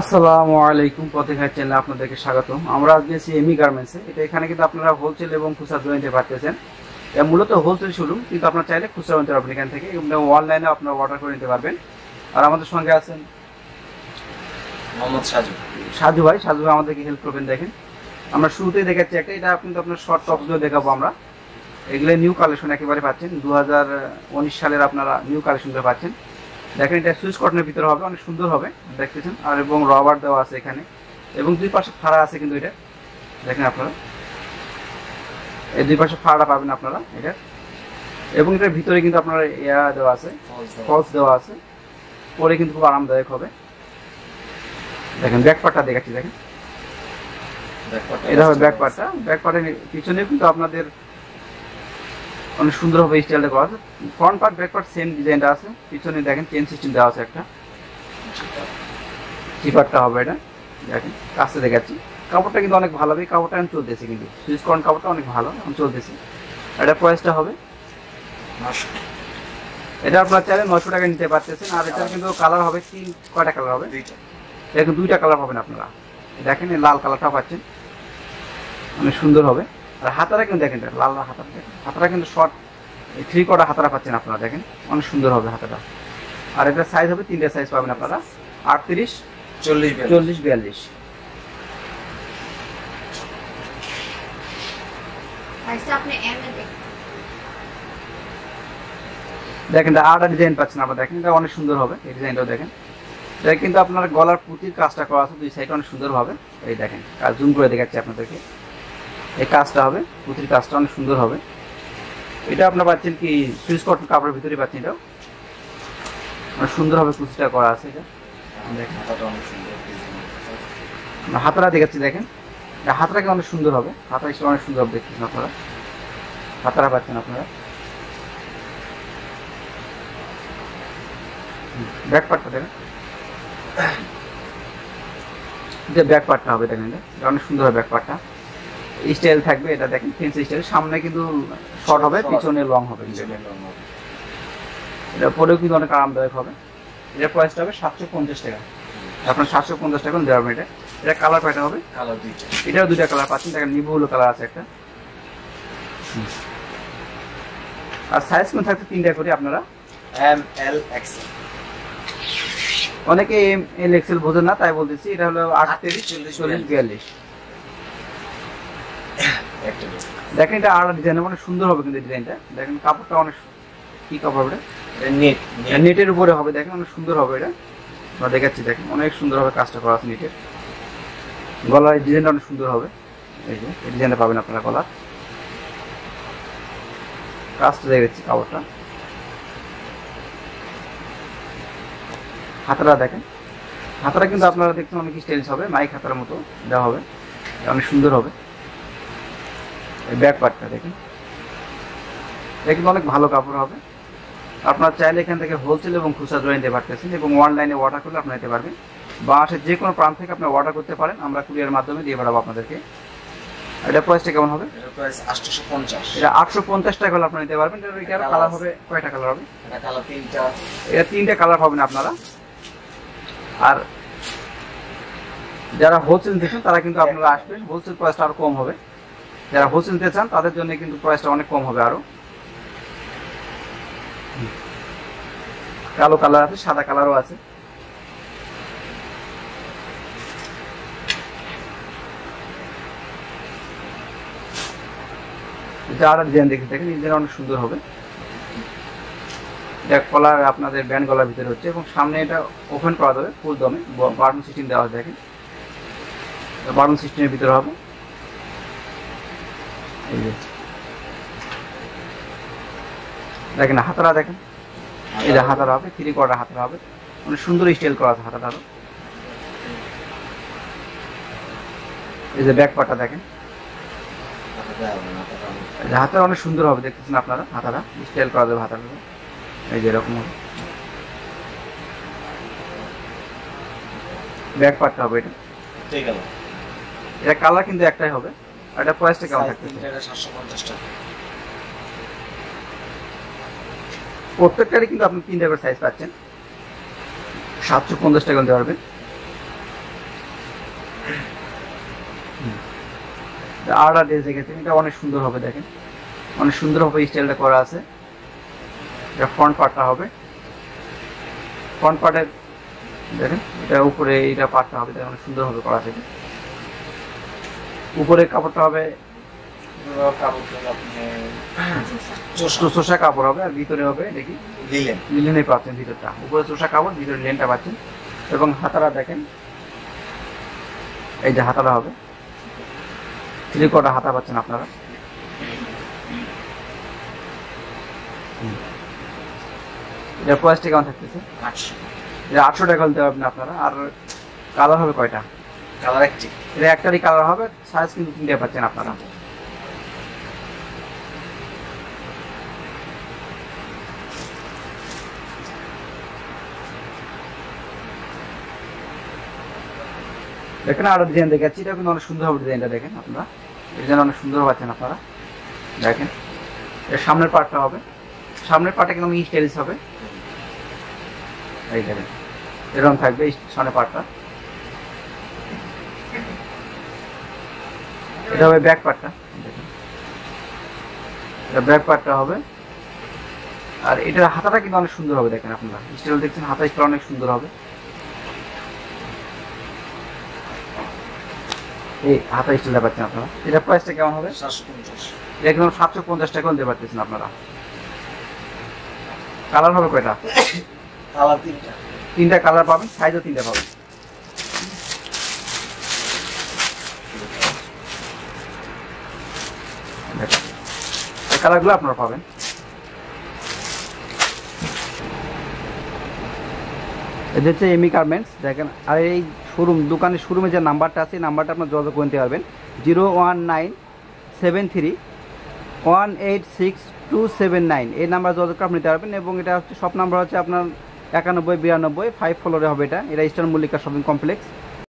আসসালামু আলাইকুম পথেঘাট চ্যানেলে আপনাদেরকে স্বাগতম। আমরা আজকে আছি এমি গার্মেন্টসে এটা এখানে কিন্তু আপনারা হোলসেল এবং খুচরা দুটো নিতে পারতেছেন। এটা মূলত হোলসেল শোরুম কিন্তু আপনার চাইলে খুচরা নিতে পারবেন এখান থেকে। এবং অনলাইনে আপনারা অর্ডার করে নিতে পারবেন। আর আমাদের সঙ্গে আছেন মোহাম্মদ সাজু। সাজু ভাই। সাজু ভাই আমাদেরকে হেল্প করবেন দেখেন। আমরা শুরুতেই দেখাচ্ছি একটা। এটা কিন্তু আপনার শর্ট টপসগুলো দেখাবো আমরা। এগুলো নিউ কালেকশন একেবারে পাচ্ছেন। দু হাজার উনিশ সালের আপনারা নিউ কালেকশনগুলো পাচ্ছেন। দেখেন এটা সুইচ কটনের ভিতরে হবে অনেক সুন্দর হবে দেখতেছেন। আর এবং রবার দেওয়া আছে এখানে। এবং দুই পাশে ফাড়া আছে কিন্তু এটা। দেখেন আপনারা। এই দুই পাশে ফাড়া পাবেন আপনারা এটা। এবং এটার ভিতরে কিন্তু আপনার ইয়া দেওয়া আছে ফলস দেওয়া আছে। পরে কিন্তু খুব আরামদায়ক হবে। দেখেন ব্যাক পার্টটা দেখাচ্ছি দেখেন। এটা হবে ব্যাক পার্টটা ব্যাক পার্টের পিছনে কিন্তু আপনাদের অনেক সুন্দরভাবে স্টাইলটা করা আছে। Front part back part same ডিজাইনটা আছে। পিছনে দেখেন চেন সিস্টেম দেওয়া আছে একটা। চিপারটা হবে এটা। দেখেন কাছে দেখাচ্ছি। কাপড়টা কিন্তু অনেক ভালো হবে কাপড়টা এখন চলতেছে কিন্তু। সুইচ কর্ন কাপড়টা অনেক ভালো এখন চলতেছে। এটা প্রাইসটা হবে। এটা আপনার চাইলে নশো টাকা নিতে পারতেছেন। আর এটার কিন্তু কালার হবে তিন কয়টা কালার হবে? দুইটা। দেখুন দুইটা কালার পাবেন আপনারা। দেখেন এই লাল কালারটা পাচ্ছেন। অনেক সুন্দর হবে। আর হাতারা কিন্তু দেখেন লাল লাল হাতারা হাতারা কিন্তু শর্ট থ্রি কটা হাতারা পাচ্ছেন আপনারা দেখেন। অনেক সুন্দর হবে হাতাটা। আর এটা সাইজ হবে তিনটা সাইজ পাবেন আপনারা। আটত্রিশ চল্লিশ বিয়াল্লিশ। চল্লিশ বিয়াল্লিশ। দেখুন। আটা ডিজাইন পাচ্ছেন আপনারা দেখেন এটা অনেক সুন্দর হবে এই ডিজাইনটাও দেখেন। এটা কিন্তু আপনার গলার পুঁতির কাজটা করা আছে দুই সাইডে অনেক সুন্দর হবে। এই দেখেন জুম করে দেখাচ্ছি আপনাদেরকে। এই কাজটা হবে পুঁতির কাজটা অনেক সুন্দর হবে। এটা আপনার পাচ্ছেন কি সুইচ কটন কাপড়ের ভিতরে পাচ্ছেন এটাও। অনেক সুন্দর হবে কুচিটা করা আছে এটা। দেখেন হাতাটা অনেক সুন্দর। আমরা হাতারা দেখাচ্ছি দেখেন। হাতটা অনেক সুন্দর হবে হাতা হিসেবে অনেক সুন্দর হবে দেখতেছেন আপনারা। হাতারা পাচ্ছেন আপনারা। ব্যাক পার্টটা দেখেন। এটা ব্যাক পার্টটা হবে দেখেন এটা। এটা অনেক সুন্দর হবে ব্যাক পার্টটা। স্টাইল থাকবে এটা দেখেন ফেন্সি স্টাইল সামনে কিন্তু শর্ট হবে পিছনে লং হবে। এটা। এটা পরেও কিন্তু অনেক আরামদায়ক হবে। এটার প্রাইসটা হবে সাতশো পঞ্চাশ টাকা। আপনার সাতশো পঞ্চাশ টাকা দেওয়া হবে এটা। এটা কালার প্যাটার্ন হবে। কালার দুইটা। এটাও দুইটা কালার পাচ্ছেন। দেখেন নিভু হলো কালার আছে একটা। আর সাইজ কোন থাকছে তিনটা করে আপনারা এম এল এক্স অনেকে এম এল এক্সেল বোঝেন না তাই বলতেছি। এটা হলো আটত্রিশ চল্লিশ, চল্লিশ বিয়াল্লিশ একটা দুটো। দেখেন এটা আর ডিজাইন অনেক সুন্দর হবে কিন্তু ডিজাইনটা দেখেন কাপড়টা অনেক কি কাপড় হবে এটা? Net net. নেটের উপরে হবে। দেখেন অনেক সুন্দর হবে এটা। আমরা দেখাচ্ছি দেখেন অনেক সুন্দর হবে কাজটা করা আছে নেটের। গলার ডিজাইনটা অনেক সুন্দর হবে। এই যে এই ডিজাইনটা পাবেন আপনারা গলার। কাজটা দেখাচ্ছি কাপড়টা। হাতারা দেখেন। হাতারা কিন্তু আপনারা দেখছেন অনেক স্টাইলিশ হবে। মাইক হাতার মতো দেওয়া হবে। এটা অনেক সুন্দর হবে। এই ব্যাক পার্টটা দেখেন এটা কিন্তু অনেক ভালো কাপড় হবে। আপনারা চাইলে এখান থেকে হোলসেল এবং খুচরা জোড়া নিতে পারতেছেন এবং অনলাইনে অর্ডার করলে আপনারা নিতে পারবেন। বাংলাদেশের যে কোনো প্রান্ত থেকে আপনারা অর্ডার করতে পারেন আমরা কুরিয়ার মাধ্যমে দিয়ে পাঠাবো আপনাদেরকে। এটা প্রাইসটা কেমন হবে? এটা প্রাইস আটশোশো পঞ্চাশ। এটা আটশো পঞ্চাশ টাকা হলে আপনারা নিতে পারবেন। এটা এটার কালার হবে কয়টা কালার হবে? এটা কালার তিনটা। এটা তিনটে কালার পাবেন আপনারা। আর যারা হোলসেল চান তারা কিন্তু আপনারা আসবেন। হোলসেল প্রাইসটা আরও কম হবে। যারা হোলসেল নিতে চান, তাদের জন্য কিন্তু প্রাইসটা অনেক কম হবে আরও। কালো কালার আছে, সাদা কালারও আছে। যারা ডিজাইন দেখে দেখেন ডিজাইন অনেক সুন্দর হবে। এটা কলার আপনাদের ব্যান্ড গলার ভিতরে হচ্ছে, এবং সামনে এটা ওপেন করা যাবে, ফুল দমে বাটন সিস্টেম দেওয়া আছে দেখেন। বাটন সিস্টেমের ভিতরে হবে। দেখেন হাতারা দেখেন। এই যে হাতারা হবে থ্রি কোয়ার্টার হাতারা হবে। অনেক সুন্দর স্টাইল করা আছে হাতাটা এই যে ব্যাক পার্টটা দেখেন। হাতারা অনেক সুন্দর হবে দেখতেছেন আপনারা হাতারা। স্টাইল করা যাবে হাতাটা এই যে এরকম হবে। ব্যাক পার্টটা হবে এটা। ঠিক আছে। এটা কালার কিন্তু একটাই হবে। এটা প্রাইসটা কেমন থাকবে প্রত্যেকটারই কিন্তু আপনি তিন টাকার সাইজ পাচ্ছেন। সাতশো পঞ্চাশ টাকা নিতে পারবেন। আর আর ড্রেস দেখেছেন এটা অনেক সুন্দর হবে দেখেন। অনেক সুন্দরভাবে স্টাইলটা করা আছে। এটা ফ্রন্ট পার্টটা হবে। ফ্রন্ট পার্টের দেখেন এটা উপরে এটা পার্টটা হবে দেখেন অনেক সুন্দরভাবে করা আছে। উপরে কাপড়টা হবে চোষা কাপড় হবে আর ভিতরে হবে দেখি। দিলেন লিলেনে পাচ্ছেন ভিতরটা। উপরে চোষা কাপড় ভিতরে লেনটা পাচ্ছেন। এবং হাতারা দেখেন এই যে হাতারা হবে থ্রি কটা হাতা পাচ্ছেন আপনারা। হুম। এটা প্রাইসটা কেমন থাকতেছে? আটশো। এটা আটশো টাকা দিতে পারবেন আপনারা আর কালার হবে কয়টা? কালার একটি। এটা একটারই কালার হবে সাইজ কিন্তু তিনটে পাচ্ছেন আপনারা। দেখেন আরও ডিজাইন দেখাচ্ছি এটা কিন্তু অনেক সুন্দর হবে ডিজাইনটা দেখেন আপনারা। ডিজাইন অনেক সুন্দর পাচ্ছেন আপনারা। দেখেন, এর সামনের পার্টটা হবে। সামনের পার্টটা কিন্তু স্টাইলিশ হবে। এই দেখেন, এরকম থাকবে সামনের পার্টটা এটা হবে ব্যাক পার্টটা। এটা ব্যাক পার্টটা হবে। আর এটার হাতাটা কিন্তু অনেক সুন্দর হবে দেখেন আপনারা। স্টাইল দেখছেন হাতা স্টাইল অনেক সুন্দর হবে। এই হাতা স্টাইলটা পাচ্ছেন আপনারা। এটা প্রাইসটা কেমন হবে? সাতশো পঞ্চাশ। একদম সাতশো পঞ্চাশ টাকা দিতে পারতেছেন আপনারা। কালার হবে কয়টা? কালার তিনটা। তিনটা কালার পাবেন সাইজও তিনটা পাবেন। এই কালারগুলো আপনারা পাবেন। এটা হচ্ছে এমি গার্মেন্টস, দেখেন, আর এই শোরুম, দোকানের শোরুমে যে নাম্বারটা আছে, এই নাম্বারটা আপনার যোগাযোগ করে নিতে পারবেন। Zero one nine seven three one eight six two seven nine, এই নাম্বার যোগাযোগ করে আপনি নিতে পারবেন। এবং এটা হচ্ছে সব নাম্বার হচ্ছে আপনার একানব্বই, বিরানব্বই ফাইভ ফ্লোরে হবে এটা। এটা ইস্টার্ন মল্লিকা শপিং কমপ্লেক্স